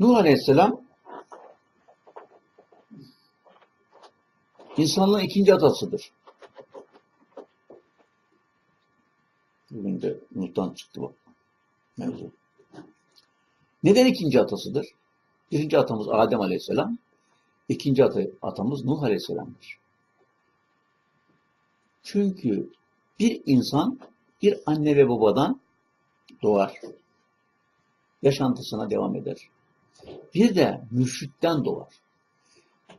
Nuh Aleyhisselam insanlığın ikinci atasıdır. Bugün de Nuh'tan çıktı bak mevzu. Neden ikinci atasıdır? Birinci atamız Adem Aleyhisselam, ikinci atamız Nuh Aleyhisselam'dır. Çünkü bir insan bir anne ve babadan doğar. Yaşantısına devam eder. Bir de müşrikten doğar.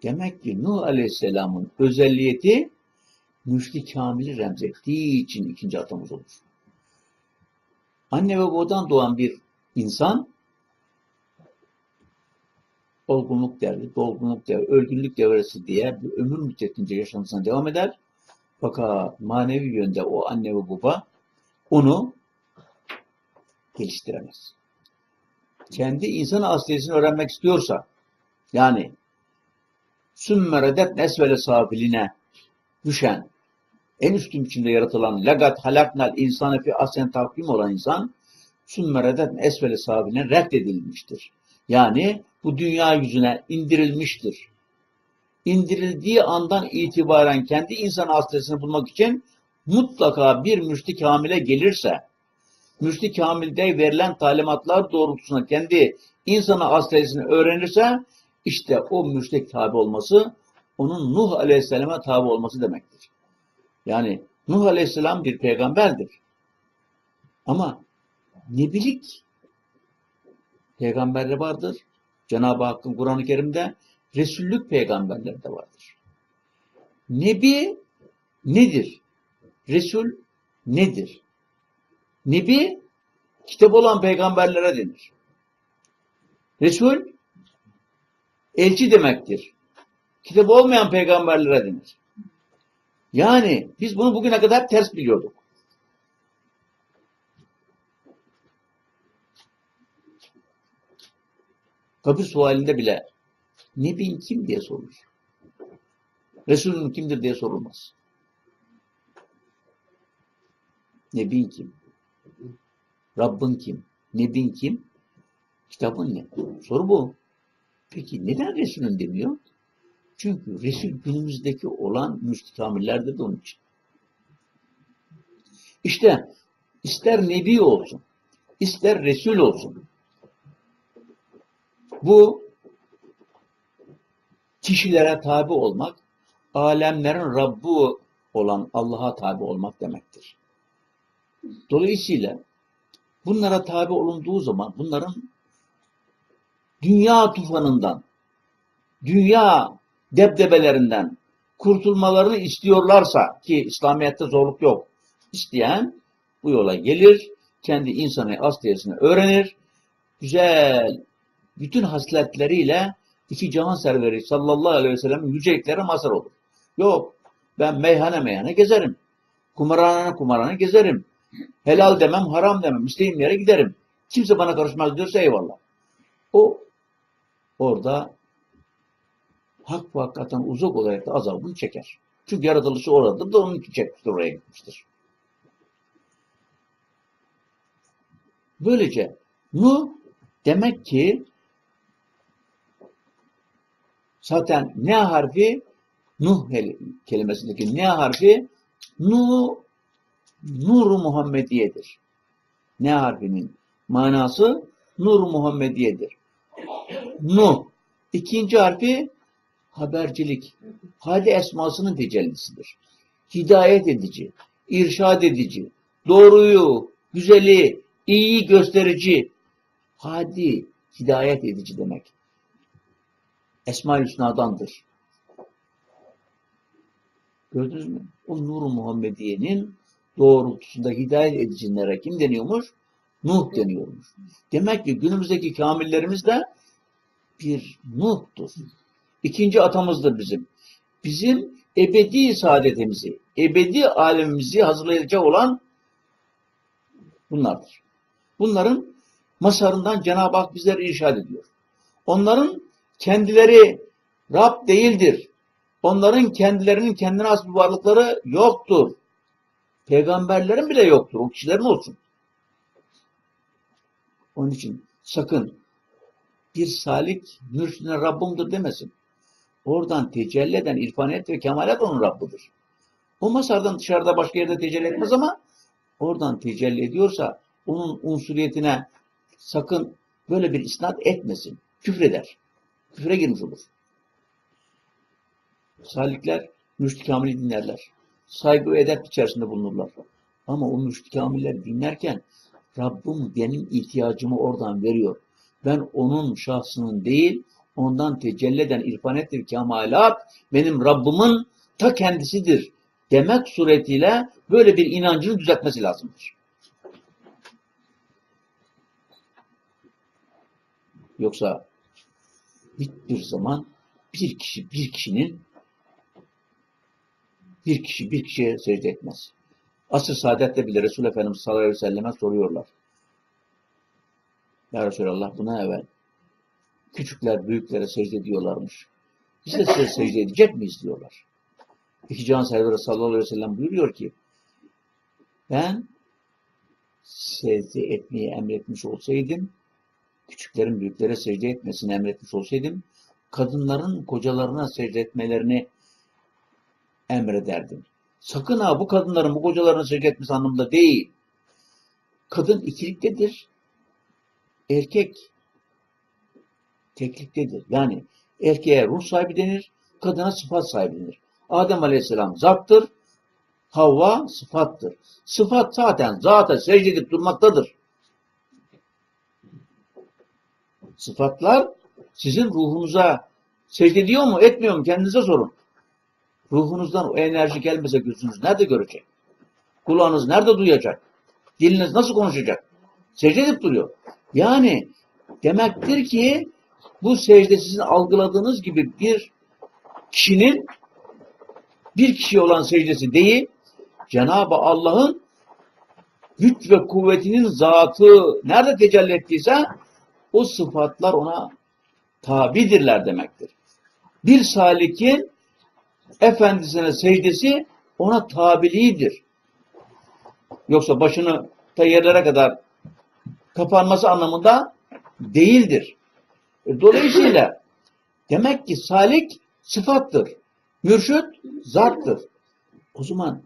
Demek ki Nuh Aleyhisselam'ın özelliği müşrik kamili remzettiği için ikinci atamız olur. Anne ve babadan doğan bir insan olgunluk devri, dolgunluk devri, ölgünlük devresi diye bir ömür müddetince yaşantısına devam eder. Fakat manevi yönde o anne ve baba onu geliştiremez. Kendi insan asliyesini öğrenmek istiyorsa, yani sümmeredet nesvele safiline düşen, en üstün biçimde yaratılan legat halaknal insanı fi asen takvim olan insan sümmeredet esvele safiline reddedilmiştir. Yani bu dünya yüzüne indirilmiştir. İndirildiği andan itibaren kendi insan asliyesini bulmak için mutlaka bir müşti kamile gelirse, müşti kamilde verilen talimatlar doğrultusunda kendi insana asliyesini öğrenirse, işte o müşrik tabi olması, onun Nuh Aleyhisselam'a tabi olması demektir. Yani Nuh Aleyhisselam bir peygamberdir. Ama nebilik peygamberler vardır. Cenab-ı Hakk'ın Kur'an-ı Kerim'de Resullük peygamberleri de vardır. Nebi nedir? Resul nedir? Nebi kitap olan peygamberlere denir. Resul elçi demektir. Kitap olmayan peygamberlere denir. Yani biz bunu bugüne kadar ters biliyorduk. Kabir sualinde bile Nebin kim diye sorulur. Resulün kimdir diye sorulmaz. Nebin kim? Rabbin kim? Nebin kim? Kitabın ne? Soru bu. Peki neden Resulün demiyor? Çünkü Resul günümüzdeki olan müstikamillerdir de onun için. İşte ister Nebi olsun, ister Resul olsun. Bu kişilere tabi olmak, alemlerin Rabbi olan Allah'a tabi olmak demektir. Dolayısıyla bunlara tabi olunduğu zaman bunların dünya tufanından, dünya debdebelerinden kurtulmalarını istiyorlarsa ki İslamiyet'te zorluk yok. isteyen bu yola gelir, kendi insanı asliyesini öğrenir, güzel bütün hasletleriyle iki cihan serveri sallallahu aleyhi ve sellem yüceliklere mazhar olur. Yok ben meyhane meyhane gezerim. Kumarhane kumarhane gezerim. Helal demem, haram demem. İstediğim yere giderim. Kimse bana karışmaz diyorsa eyvallah. O orada hak ve hakikaten uzak olarak da azabını çeker. Çünkü yaratılışı oradadır da onun için çekmiştir, oraya gitmiştir. Böylece nu demek ki zaten ne harfi Nuh kelimesindeki ne harfi Nu Nur Muhammediye'dir. Ne harfinin manası Nur Muhammediye'dir. Nuh. İkinci harfi habercilik. Hadi esmasının tecellisidir. Hidayet edici, irşad edici, doğruyu, güzeli, iyi gösterici. Hadi, hidayet edici demek. Esma-i Hüsna'dandır. Gördünüz mü? O Nur-u Muhammediye'nin doğrultusunda hidayet edicinlere kim deniyormuş? Nuh deniyormuş. Demek ki günümüzdeki kamillerimiz de bir Nuh'tur. İkinci atamızdır bizim. Bizim ebedi saadetimizi, ebedi alemimizi hazırlayacak olan bunlardır. Bunların masarından Cenab-ı Hak bizleri irşad ediyor. Onların kendileri Rab değildir. Onların kendilerinin kendine has bir varlıkları yoktur. Peygamberlerin bile yoktur. O kişilerin olsun. Onun için sakın bir salik mürşidine Rabbimdir demesin. Oradan tecelli eden irfaniyet ve kemalat onun Rabbidir. O masardan dışarıda başka yerde tecelli etmez ama oradan tecelli ediyorsa onun unsuriyetine sakın böyle bir isnat etmesin. Küfreder. Küfre girmiş olur. Salikler müşrik kamili dinlerler. Saygı ve edep içerisinde bulunurlar. Ama o müşrik kamiller dinlerken Rabbim benim ihtiyacımı oradan veriyor. Ben onun şahsının değil, ondan tecelli eden irfanettir kemalat, benim Rabbimin ta kendisidir demek suretiyle böyle bir inancını düzeltmesi lazımdır. Yoksa bir zaman bir kişi bir kişinin bir kişi bir kişiye secde etmez. Asr saadette bile Resul Efendimiz sallallahu aleyhi ve selleme soruyorlar. Ya Resulallah buna evvel küçükler büyüklere secde ediyorlarmış. Biz de size secde edecek miyiz diyorlar. İki can sahibi sallallahu aleyhi ve sellem buyuruyor ki ben secde etmeyi emretmiş olsaydım küçüklerin büyüklere secde etmesini emretmiş olsaydım kadınların kocalarına secde etmelerini emrederdim. Sakın ha bu kadınların bu kocalarına secde etmesi anlamında değil. Kadın ikiliktedir. Erkek tekliktedir. Yani erkeğe ruh sahibi denir, kadına sıfat sahibi denir. Adem Aleyhisselam zattır, Havva sıfattır. Sıfat zaten zata secde edip durmaktadır. Sıfatlar sizin ruhunuza secde ediyor mu, etmiyor mu? Kendinize sorun. Ruhunuzdan o enerji gelmese gözünüz nerede görecek? Kulağınız nerede duyacak? Diliniz nasıl konuşacak? Secde edip duruyor. Yani demektir ki bu secde sizin algıladığınız gibi bir kişinin bir kişi olan secdesi değil, Cenab-ı Allah'ın güç ve kuvvetinin zatı nerede tecelli ettiyse o sıfatlar ona tabidirler demektir. Bir salikin efendisine secdesi ona tabiliğidir. Yoksa başını ta yerlere kadar kapanması anlamında değildir. E, dolayısıyla demek ki salik sıfattır. Mürşid zattır. O zaman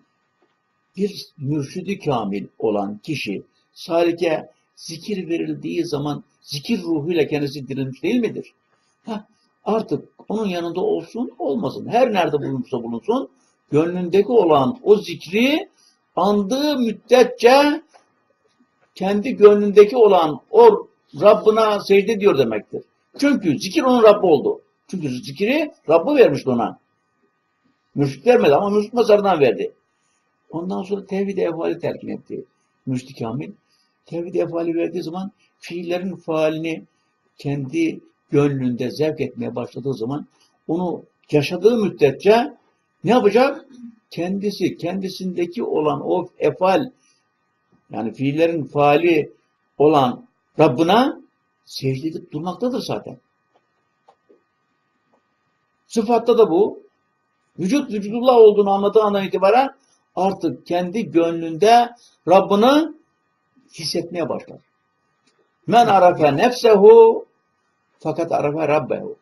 bir mürşidi kamil olan kişi salike zikir verildiği zaman zikir ruhuyla kendisi dirilmiş değil midir? Heh, artık onun yanında olsun olmasın. Her nerede bulunursa bulunsun gönlündeki olan o zikri andığı müddetçe kendi gönlündeki olan o Rabbına secde diyor demektir. Çünkü zikir onun Rabbi oldu. Çünkü zikri Rabbi vermişti ona. Mürşit vermedi ama mürşit mazarından verdi. Ondan sonra tevhid-i efali telkin etti. Mürşid Kamil. Tevhid-i efali verdiği zaman fiillerin faalini kendi gönlünde zevk etmeye başladığı zaman onu yaşadığı müddetçe ne yapacak? Kendisi, kendisindeki olan o efal yani fiillerin faali olan Rabbına secde edip durmaktadır zaten. Sıfatta da bu. Vücut vücudullah olduğunu anladığı andan itibaren artık kendi gönlünde Rabbini hissetmeye başlar. Men arafe nefsehu fakat arafe rabbehu.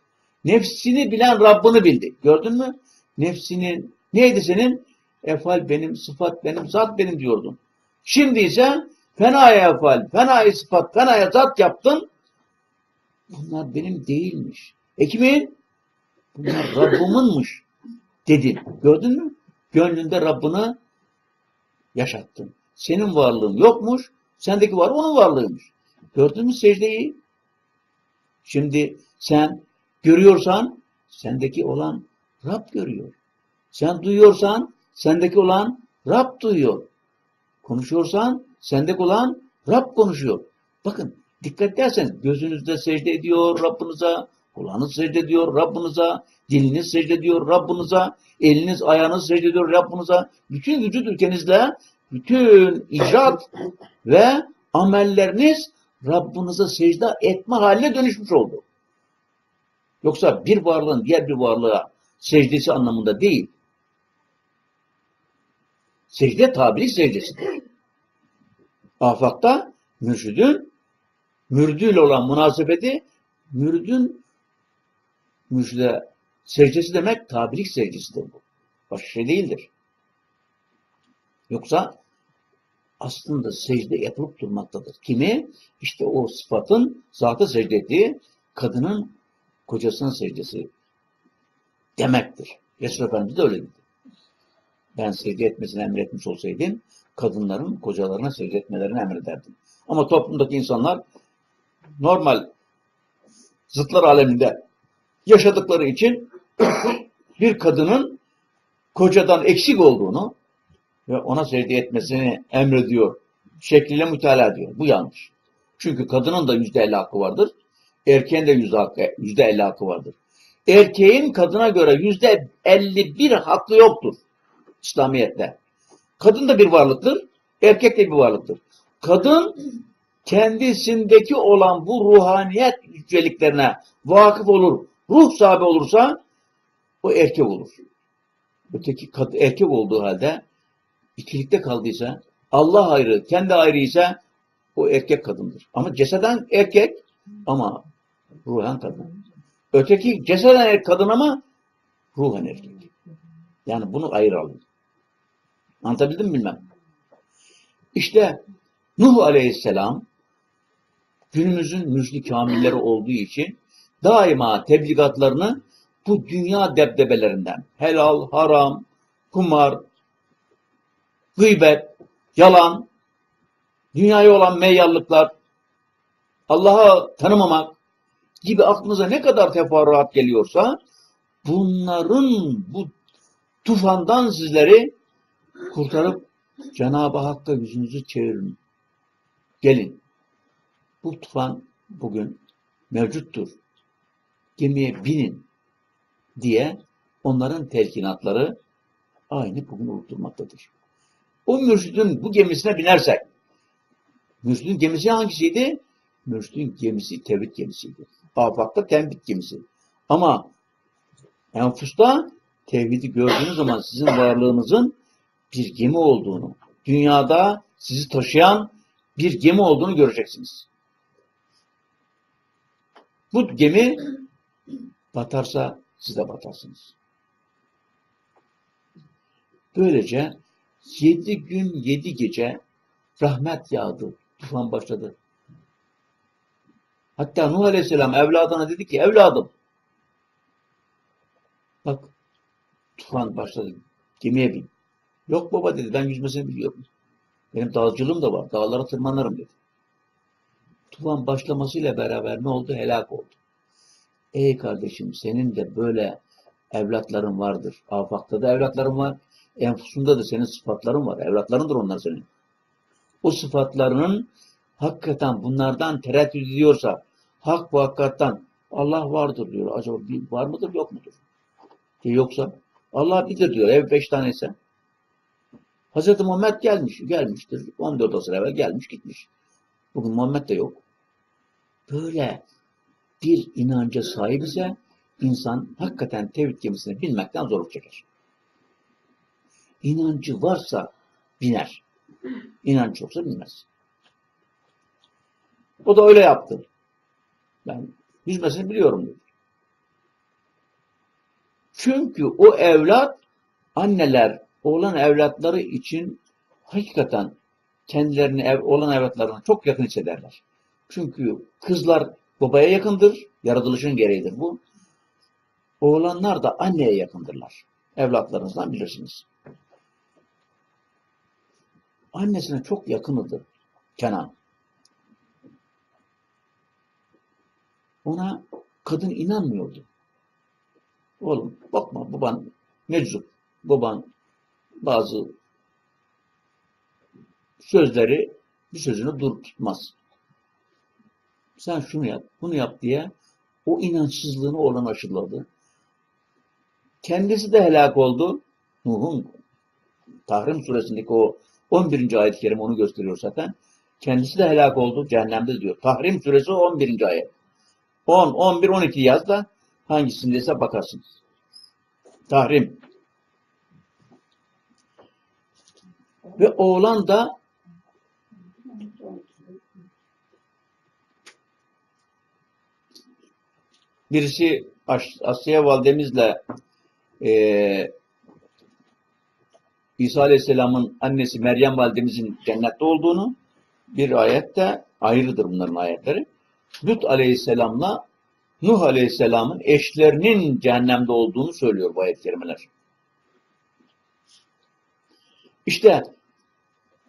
Nefsini bilen Rabbini bildi. Gördün mü? Nefsinin neydi senin? Efal benim, sıfat benim, zat benim diyordun. Şimdi ise fenaya efal, fenaya sıfat, fenaya zat yaptın. Bunlar benim değilmiş. E kimin? Bunlar Rabbiminmiş dedin. Gördün mü? Gönlünde Rabbini yaşattın. Senin varlığın yokmuş, sendeki var onun varlığıymış. Gördün mü secdeyi? Şimdi sen görüyorsan sendeki olan Rab görüyor. Sen duyuyorsan sendeki olan Rab duyuyor. Konuşuyorsan sendeki olan Rab konuşuyor. Bakın dikkat ederseniz gözünüzde secde ediyor Rabbinize, kulağınız secde ediyor Rabbinize, diliniz secde ediyor Rabbinize, eliniz ayağınız secde ediyor Rabbinize. Bütün vücut ülkenizle bütün icraat ve amelleriniz Rabbinize secde etme haline dönüşmüş oldu. Yoksa bir varlığın diğer bir varlığa secdesi anlamında değil. Secde tabilik secdesidir. Afakta mürşidin mürdüyle olan münasebeti müridin müjde secdesi demek tabilik secdesidir bu. Başka şey değildir. Yoksa aslında secde yapılıp durmaktadır. Kimi? İşte o sıfatın zatı secde ettiği kadının kocasının secdesi demektir. Resul Efendimiz de öyle dedi. Ben secde etmesini emretmiş olsaydım kadınların kocalarına secde etmelerini emrederdim. Ama toplumdaki insanlar normal zıtlar aleminde yaşadıkları için bir kadının kocadan eksik olduğunu ve ona secde etmesini emrediyor. Şekliyle mütalaa ediyor. Bu yanlış. Çünkü kadının da yüzde elli hakkı vardır. Erkeğin de yüzde, elli hakkı vardır. Erkeğin kadına göre yüzde elli bir hakkı yoktur. İslamiyet'te. Kadın da bir varlıktır. Erkek de bir varlıktır. Kadın kendisindeki olan bu ruhaniyet yüceliklerine vakıf olur, ruh sahibi olursa o erkek olur. Öteki erkek olduğu halde ikilikte kaldıysa, Allah ayrı, kendi ayrı ise o erkek kadındır. Ama ceseden erkek ama ruhen kadın. Öteki ceseden kadın ama ruhen erkek. Yani bunu ayıralım. Anlatabildim mi bilmem. İşte Nuh Aleyhisselam günümüzün müjdi kamilleri olduğu için daima tebligatlarını bu dünya debdebelerinden helal, haram, kumar, gıybet, yalan, dünyaya olan meyyallıklar, Allah'a tanımamak gibi aklınıza ne kadar teferruat geliyorsa bunların bu tufandan sizleri kurtarıp Cenab-ı Hakk'a yüzünüzü çevirin. Gelin. Bu tufan bugün mevcuttur. Gemiye binin diye onların telkinatları aynı bugün unutulmaktadır. O mürşidin bu gemisine binersek, mürşidin gemisi hangisiydi? Mürşidin gemisi tevhid gemisiydi. Afakta tembit gemisi. Ama enfusta tevhidi gördüğünüz zaman sizin varlığınızın bir gemi olduğunu, dünyada sizi taşıyan bir gemi olduğunu göreceksiniz. Bu gemi batarsa siz de batarsınız. Böylece yedi gün yedi gece rahmet yağdı. Tufan başladı. Hatta Nuh Aleyhisselam evladına dedi ki evladım bak tufan başladı. Gemiye bin. Yok baba dedi ben yüzmesini biliyorum. Benim dağcılığım da var. Dağlara tırmanırım dedi. Tufan başlamasıyla beraber ne oldu? Helak oldu. Ey kardeşim senin de böyle evlatların vardır. Afakta da evlatların var. Enfusunda da senin sıfatların var. Evlatlarındır onlar senin. O sıfatlarının hakikaten bunlardan tereddüt ediyorsa hak bu hakikaten Allah vardır diyor. Acaba bir var mıdır yok mudur? E yoksa Allah bilir diyor. Ev beş taneyse. Hazreti Muhammed gelmiş. Gelmiştir. 14 asır evvel gelmiş gitmiş. Bugün Muhammed de yok. Böyle bir inanca sahip ise insan hakikaten tevhid gemisini bilmekten zorluk çeker. İnancı varsa biner. İnanç yoksa bilmez. O da öyle yaptı. Ben yüzmesini biliyorum dedi. Çünkü o evlat anneler oğlan evlatları için hakikaten kendilerini ev, olan evlatlarına çok yakın hissederler. Çünkü kızlar babaya yakındır, yaratılışın gereğidir bu. Oğlanlar da anneye yakındırlar. Evlatlarınızdan bilirsiniz. Annesine çok yakınıdır Kenan. Ona kadın inanmıyordu. Oğlum bakma baban meczup. Baban bazı sözleri bir sözünü dur tutmaz. Sen şunu yap, bunu yap diye o inançsızlığını olan aşıladı. Kendisi de helak oldu. Nuh'un Tahrim suresindeki o 11. ayet-i kerime onu gösteriyor zaten. Kendisi de helak oldu. Cehennemde diyor. Tahrim suresi 11. ayet. 10, 11, 12 yaz da hangisindeyse bakarsınız. Tahrim. Ve oğlan da birisi As- Asya validemizle eee İsa Aleyhisselam'ın annesi Meryem validemizin cennette olduğunu bir ayette ayrıdır bunların ayetleri. Lut Aleyhisselam'la Nuh Aleyhisselam'ın eşlerinin cehennemde olduğunu söylüyor bu ayet-i kerimeler. İşte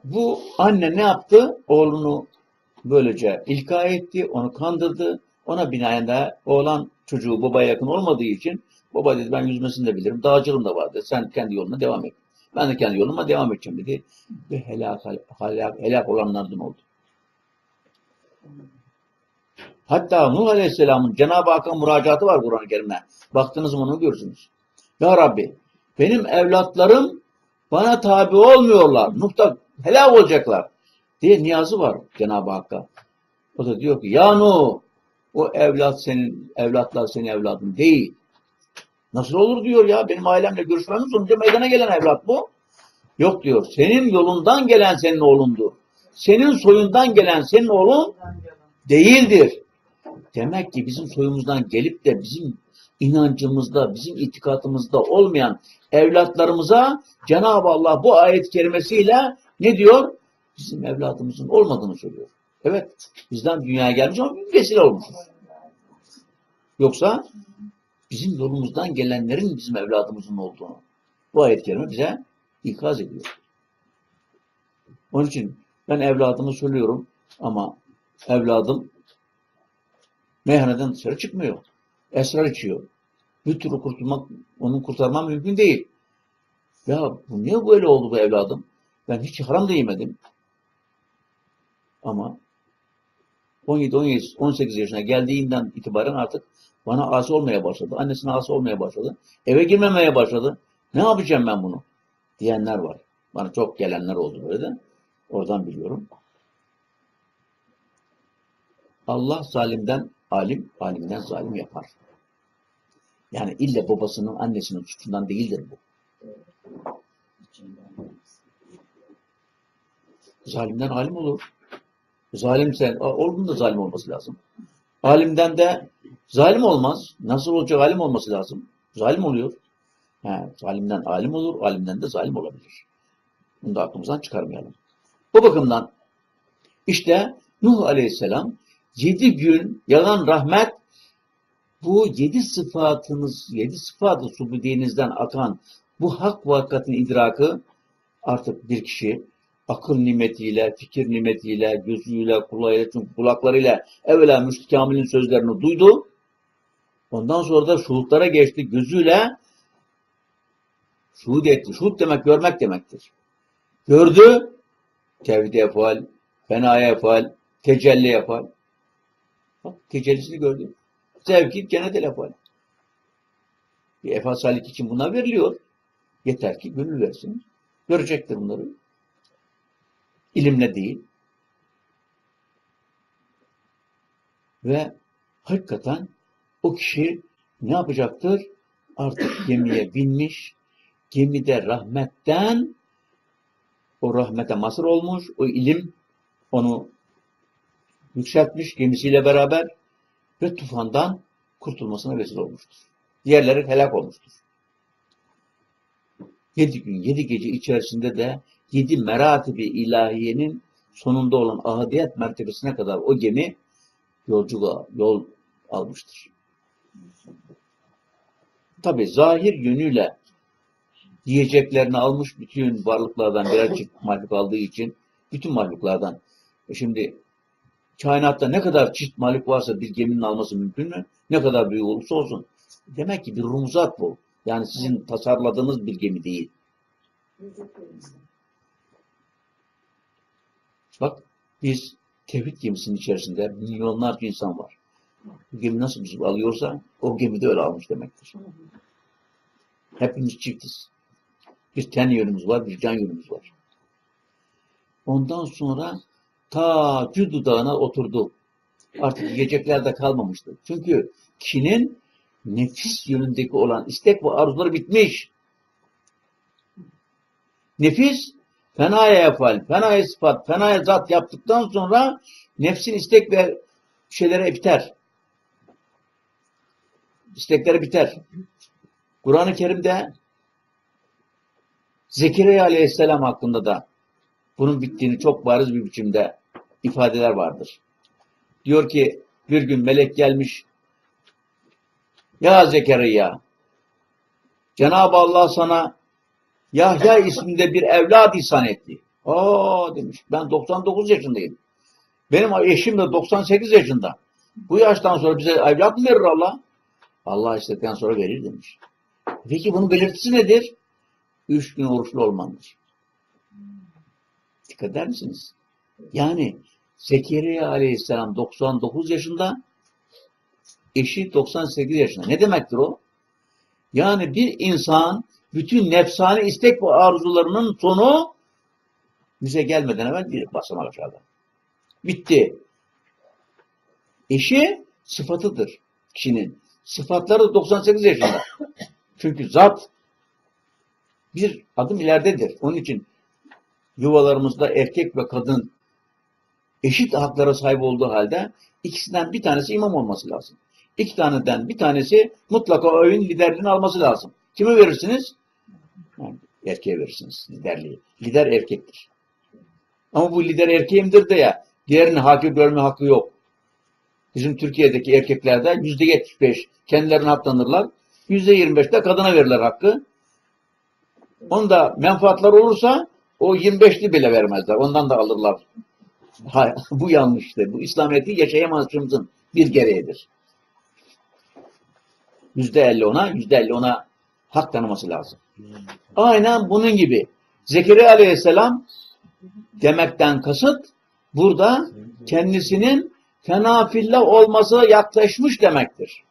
bu anne ne yaptı? Oğlunu böylece ilka etti, onu kandırdı. Ona binaen de oğlan çocuğu babaya yakın olmadığı için baba dedi ben yüzmesini de bilirim, dağcılığım da vardı. Sen kendi yoluna devam et. Ben de kendi yoluma devam edeceğim dedi. Ve helak, helak, helak olanlardan oldu. Hatta Nuh Aleyhisselam'ın Cenab-ı Hakk'a müracaatı var Kur'an-ı Kerim'de. Baktınız mı onu görürsünüz. Ya Rabbi benim evlatlarım bana tabi olmuyorlar. Nuh'ta helak olacaklar. diye niyazı var Cenab-ı Hakk'a. O da diyor ki ya Nuh o evlat senin, evlatlar senin evladın değil. Nasıl olur diyor ya benim ailemle görüşmemin sonucu meydana gelen evlat bu. Yok diyor senin yolundan gelen senin oğlundur. Senin soyundan gelen senin oğlun değildir. Demek ki bizim soyumuzdan gelip de bizim inancımızda, bizim itikatımızda olmayan evlatlarımıza Cenab-ı Allah bu ayet kerimesiyle ne diyor? Bizim evladımızın olmadığını söylüyor. Evet, bizden dünyaya gelmiş ama bir vesile olmuş. Yoksa bizim yolumuzdan gelenlerin bizim evladımızın olduğunu bu ayet-i kerime bize ikaz ediyor. Onun için ben evladımı söylüyorum ama evladım meyhaneden dışarı çıkmıyor. Esrar içiyor. Bir türlü kurtulmak, onu kurtarmam mümkün değil. Ya bu niye böyle oldu bu evladım? Ben hiç haram da yemedim. Ama 17, 17, 18 yaşına geldiğinden itibaren artık bana asi olmaya başladı. Annesine asi olmaya başladı. Eve girmemeye başladı. Ne yapacağım ben bunu? Diyenler var. Bana çok gelenler oldu böyle de. Oradan biliyorum. Allah zalimden alim, alimden zalim yapar. Yani ille babasının, annesinin suçundan değildir bu. Zalimden alim olur. Zalimse, oğlunun da zalim olması lazım. Alimden de zalim olmaz. Nasıl olacak alim olması lazım? Zalim oluyor. He, zalimden alim olur, alimden de zalim olabilir. Bunu da aklımızdan çıkarmayalım. Bu bakımdan işte Nuh Aleyhisselam yedi gün yalan rahmet bu yedi sıfatınız, yedi sıfatı subudiyenizden akan bu hak ve hakikatin idrakı artık bir kişi akıl nimetiyle, fikir nimetiyle, gözüyle, kulağıyla, çünkü kulaklarıyla evvela Müşrik Kamil'in sözlerini duydu. Ondan sonra da şuhutlara geçti. Gözüyle şuhud etti. Şuhud demek görmek demektir. Gördü, tevhid efal, fenaya efal, tecelli efal. Bak tecellisini gördü. Zevki cennet efal. Bir efal salik için buna veriliyor. Yeter ki gönül versin. Görecektir bunları. İlimle değil. Ve hakikaten o kişi ne yapacaktır? Artık gemiye binmiş, gemide rahmetten o rahmete masır olmuş, o ilim onu yükseltmiş gemisiyle beraber ve tufandan kurtulmasına vesile olmuştur. Diğerleri helak olmuştur. Yedi gün, yedi gece içerisinde de yedi meratibi ilahiyenin sonunda olan ahadiyet mertebesine kadar o gemi yolculuğa yol almıştır. Tabi zahir yönüyle yiyeceklerini almış bütün varlıklardan çift mahluk aldığı için bütün mahluklardan. E şimdi kainatta ne kadar çift mahluk varsa bir geminin alması mümkün mü? Ne kadar büyük olursa olsun. Demek ki bir rumuzat bu. Yani sizin tasarladığınız bir gemi değil. Bak biz tevhid gemisinin içerisinde milyonlarca insan var. Bu gemi nasıl bizi alıyorsa o gemi de öyle almış demektir. Hepimiz çiftiz. Bir ten yönümüz var, bir can yönümüz var. Ondan sonra ta Cüdü Dağı'na oturdu. Artık yiyecekler kalmamıştı. Çünkü kinin nefis yönündeki olan istek ve arzuları bitmiş. Nefis fenaya yapal, fenaya sıfat, fenaya zat yaptıktan sonra nefsin istek ve şeylere biter. istekleri biter. Kur'an-ı Kerim'de Zekeriya Aleyhisselam hakkında da bunun bittiğini çok bariz bir biçimde ifadeler vardır. Diyor ki bir gün melek gelmiş Ya Zekeriya Cenab-ı Allah sana Yahya isminde bir evlad ihsan etti. Aa demiş ben 99 yaşındayım. Benim eşim de 98 yaşında. Bu yaştan sonra bize evlat mı verir Allah? Allah istedikten sonra verir demiş. Peki bunun belirtisi nedir? Üç gün oruçlu olmandır. Dikkat eder misiniz? Yani Zekeriya aleyhisselam 99 yaşında, eşi 98 yaşında. Ne demektir o? Yani bir insan bütün nefsani istek ve arzularının sonu bize gelmeden evvel bir basamak aşağıda. Bitti. Eşi sıfatıdır kişinin. Sıfatları da 98 yaşında. Çünkü zat bir adım ileridedir. Onun için yuvalarımızda erkek ve kadın eşit haklara sahip olduğu halde ikisinden bir tanesi imam olması lazım. İki taneden bir tanesi mutlaka o evin liderliğini alması lazım. Kime verirsiniz? Erkeğe verirsiniz liderliği. Lider erkektir. Ama bu lider erkeğimdir de ya diğerinin hakim görme hakkı yok. Bizim Türkiye'deki erkeklerde yüzde yetmiş beş kendilerine haklanırlar. Yüzde yirmi beş de kadına verirler hakkı. Onda menfaatler olursa o 25'li bile vermezler. Ondan da alırlar. Hayır, bu yanlıştır. Bu İslamiyet'i yaşayamazlığımızın bir gereğidir. Yüzde elli ona, yüzde elli ona hak tanıması lazım. Aynen bunun gibi. Zekeriya aleyhisselam demekten kasıt burada kendisinin fenafillah olması yaklaşmış demektir.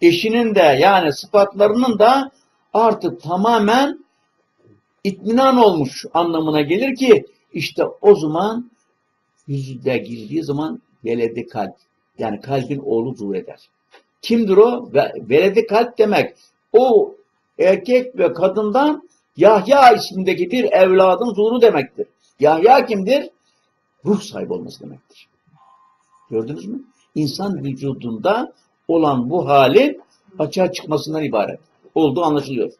Eşinin de yani sıfatlarının da artık tamamen itminan olmuş anlamına gelir ki işte o zaman yüzde girdiği zaman veledi kalp yani kalbin oğlu zuhur eder. Kimdir o? Ve veledi kalp demek o erkek ve kadından Yahya ismindeki bir evladın zuhuru demektir. Yahya kimdir? Ruh sahibi olması demektir. Gördünüz mü? İnsan vücudunda olan bu halin açığa çıkmasından ibaret. Olduğu anlaşılıyor.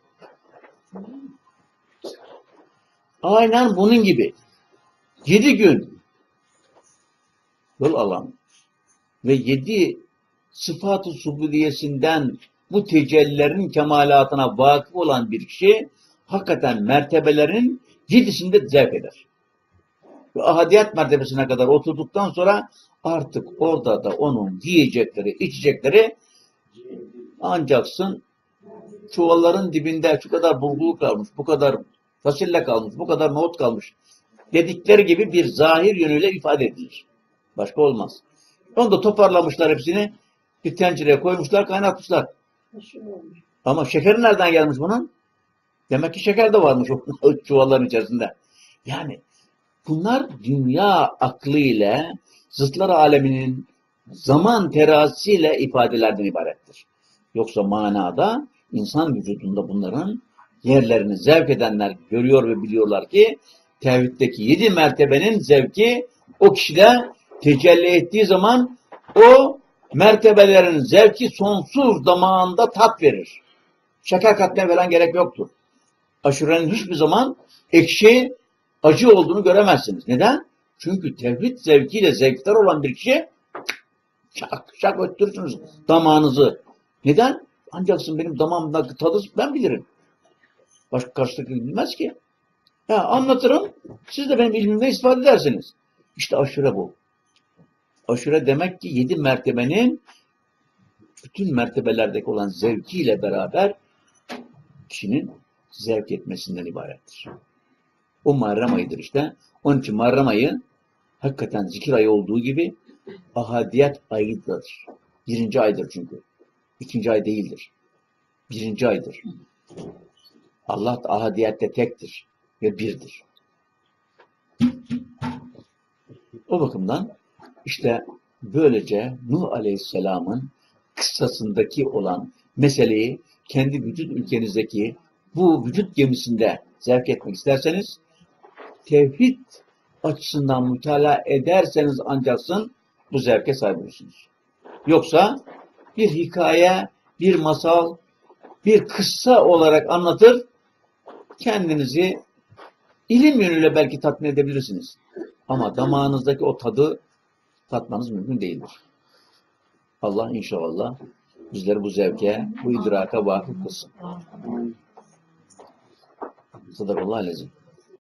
Aynen bunun gibi. Yedi gün yol alan ve yedi sıfat-ı subudiyesinden bu tecellilerin kemalatına vakıf olan bir kişi hakikaten mertebelerin yedisinde zevk eder. Ve ahadiyet mertebesine kadar oturduktan sonra artık orada da onun yiyecekleri, içecekleri ancaksın çuvalların dibinde şu kadar bulgur kalmış, bu kadar fasulye kalmış, bu kadar nohut kalmış dedikleri gibi bir zahir yönüyle ifade edilir. Başka olmaz. Onu da toparlamışlar hepsini. Bir tencereye koymuşlar, kaynatmışlar. Ama şekeri nereden gelmiş bunun? Demek ki şeker de varmış o çuvalların içerisinde. Yani bunlar dünya aklı ile zıtlar aleminin zaman terazisiyle ifadelerden ibarettir. Yoksa manada insan vücudunda bunların yerlerini zevk edenler görüyor ve biliyorlar ki tevhiddeki yedi mertebenin zevki o kişide tecelli ettiği zaman o mertebelerin zevki sonsuz damağında tat verir. Şeker katmaya falan gerek yoktur. Aşurenin hiçbir zaman ekşi, acı olduğunu göremezsiniz. Neden? Çünkü tevhid zevkiyle zevkler olan bir kişi şak şak öttürürsünüz damağınızı. Neden? Ancaksın benim damağımdaki tadı ben bilirim. Başka karşıdaki bilmez ki. Ha, anlatırım. Siz de benim ilmimle ispat edersiniz. İşte aşure bu. Aşure demek ki yedi mertebenin bütün mertebelerdeki olan zevkiyle beraber kişinin zevk etmesinden ibarettir. O Muharrem ayıdır işte. Onun için Muharrem ayı hakikaten zikir ayı olduğu gibi ahadiyet ayıdır. Birinci aydır çünkü. İkinci ay değildir. Birinci aydır. Allah da ahadiyette tektir ve birdir. O bakımdan işte böylece Nuh Aleyhisselam'ın kıssasındaki olan meseleyi kendi vücut ülkenizdeki bu vücut gemisinde zevk etmek isterseniz tevhid açısından mütalaa ederseniz ancaksın bu zevke sahip olursunuz. Yoksa bir hikaye, bir masal, bir kıssa olarak anlatır, kendinizi ilim yönüyle belki tatmin edebilirsiniz. Ama damağınızdaki o tadı tatmanız mümkün değildir. Allah inşallah bizleri bu zevke, bu idraka vakıf kılsın. Sadakallahu aleyhi.